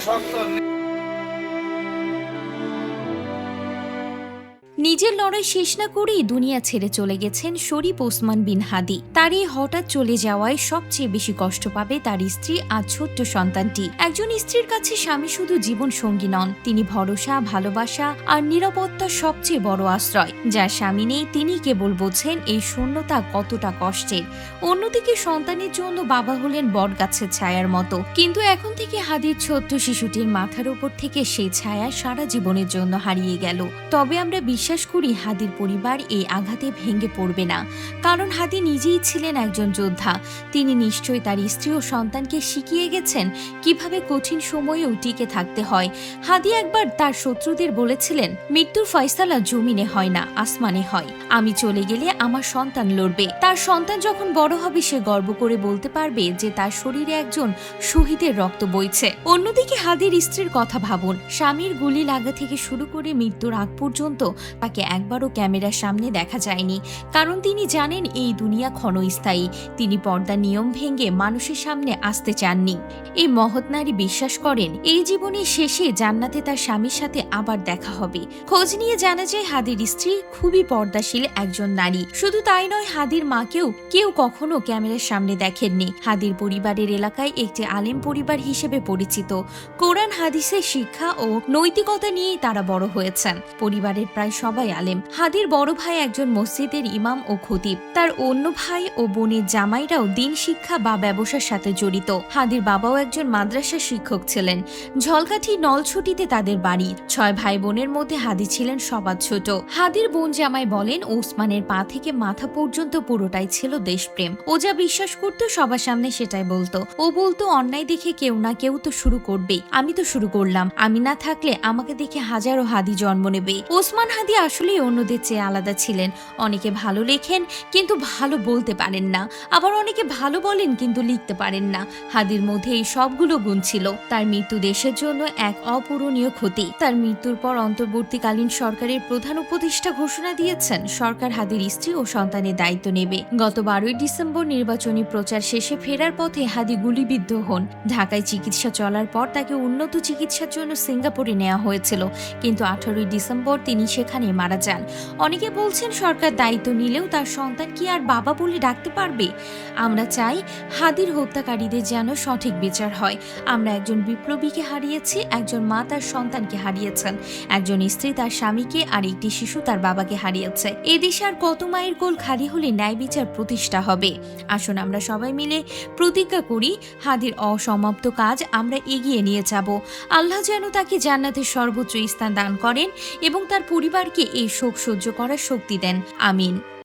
সন্তান নিজের লড়াই শেষ না করেই দুনিয়া ছেড়ে চলে গেছেন শরীফ ওসমান বিন হাদি। তার এই হঠাৎ চলে যাওয়ায় সবচেয়ে বেশি কষ্ট পাবে তার স্ত্রী আর ছোট্ট সন্তানটি। একজন স্ত্রীর কাছে স্বামী শুধু জীবন সঙ্গী নন, তিনি ভরসা, ভালোবাসা আর নিরাপত্তার সবচেয়ে বড় আশ্রয়। যার স্বামী নেই, তিনি কেবল বোঝেন এই শূন্যতা কতটা কষ্টের। অন্যদিকে সন্তানের জন্য বাবা হলেন বটগাছের ছায়ার মতো। কিন্তু এখন থেকে হাদির ছোট্ট শিশুটির মাথার উপর থেকে সেই ছায়া সারা জীবনের জন্য হারিয়ে গেল। তবে আমরা বিশ্বাস করি হাদির পরিবার এই আঘাতে ভেঙে পড়বে না। কারণ হাদি নিজেই ছিলেন একজন যোদ্ধা। তিনি নিশ্চয়ই তার স্ত্রী ও সন্তানকে শিখিয়ে গেছেন কীভাবে কঠিন সময়েও টিকে থাকতে হয়। হাদি একবার তার শত্রুদের বলেছিলেন, মৃত্যুর ফয়সালা জমিনে হয় না, আসমানে হয়। আমি চলে গেলে আমার সন্তান লড়বে। তার সন্তান যখন বড় হবে, সে গর্ব করে বলতে পারবে যে তার শরীরে একজন শহীদের রক্ত বইছে। অন্যদিকে হাদির স্ত্রীর কথা ভাবুন, স্বামীর গুলি লাগা থেকে শুরু করে মৃত্যুর আগ পর্যন্ত তাকে একবারও ক্যামেরার সামনে দেখা যায়নি, কারণ তিনি জানেন এই দুনিয়া ক্ষণস্থায়ী। তিনি পর্দা নিয়ম ভেঙে মানুষের সামনে আসতে চাননি। এই মহৎ নারী বিশ্বাস করেন, এই জীবনের শেষে জান্নাতে তার স্বামীর সাথে আবার দেখা হবে। খোঁজ নিয়ে জানা যায়, হাদির স্ত্রী খুবই পর্দাশীল একজন নারী। শুধু তাই নয়, হাদির মাকেও কেউ কখনো ক্যামেরার সামনে দেখেননি। হাদির পরিবারের এলাকায় একটি আলেম পরিবার হিসেবে পরিচিত। কোরআন, হাদিসের শিক্ষা ও নৈতিকতা নিয়েই তারা বড় হয়েছেন। পরিবারের প্রায় সবাই আলেম। হাদির বড় ভাই একজন মসজিদের ইমাম ও খতিব। তার অন্য ভাই ও বোনের জামাইরাও দিন শিক্ষা বা ব্যবসার সাথে জড়িত। হাদির বাবাও একজন মাদ্রাসার শিক্ষক ছিলেন। ঝলকাঠি নলছুটিতে তাদের বাড়ি। ছয় ভাই বোনের মধ্যে হাদি ছিলেন সবার ছোট। হাদির বোন জামাই বলেন, ওসমানের পা থেকে মাথা পর্যন্ত পুরোটাই ছিল দেশপ্রেম। ও যা বিশ্বাস করতো, সবার সামনে সেটাই বলতো। ও বলতো, অন্যায় দেখে কেউ না কেউ তো শুরু করবেই। আমি তো শুরু করলাম। আমি না থাকলে আমাকে দেখে হাজারো হাদি জন্ম নেবে। ওসমান হাদি আসলেই অন্যদের চেয়ে আলাদা ছিলেন। অনেকে ভালো লেখেন, কিন্তু ভালো বলতে পারেন না। আবার অনেকে ভালো বলেন, কিন্তু লিখতে পারেন না। হাদির মধ্যে এই সবগুলো গুণ ছিল। তার মৃত্যু দেশের জন্য এক অপূরণীয় ক্ষতি। তার মৃত্যুর পর অন্তর্বর্তীকালীন সরকারের প্রধান উপদেষ্টা ঘোষণা দিয়েছেন, সরকার হাদির স্ত্রী ও সন্তানের দায়িত্ব নেবে। গত বারোই ডিসেম্বর নির্বাচনী প্রচার শেষে ফেরার পথে হাদি গুলিবিদ্ধ হন। ঢাকায় চিকিৎসা চলার পর তাকে উন্নত চিকিৎসার জন্য সিঙ্গাপুরে নেওয়া হয়েছিল। কিন্তু আঠারোই ডিসেম্বর তিনি সেখানে মারা যান। অনেকে বলছেন সরকার দায়িত্ব নিলেও তার সন্তান কি আর বাবা বলে ডাকতে পারবে? আমরা চাই হাদির হত্যাকারীদের যেন সঠিক বিচার হয়। আমরা একজন বিপ্লবীকে হারিয়েছি, একজন মা তার সন্তানকে হারিয়েছেন। একজন স্ত্রী তার স্বামীকে আর একটি শিশু তার বাবাকে হারিয়েছে। এদেশে আর কত মায়ের কোল খালি হলে ন্যায় বিচার প্রতিষ্ঠা হবে? আসুন আমরা সবাই মিলে প্রতিজ্ঞা করি, হাদির অসমাপ্ত কাজ আমরা এগিয়ে নিয়ে যাব। আল্লাহ যেন তাকে জান্নাতের সর্বোচ্চ স্থান দান করেন এবং তার পরিবারকে এই শোক সহ্য করার শক্তি দেন। আমিন।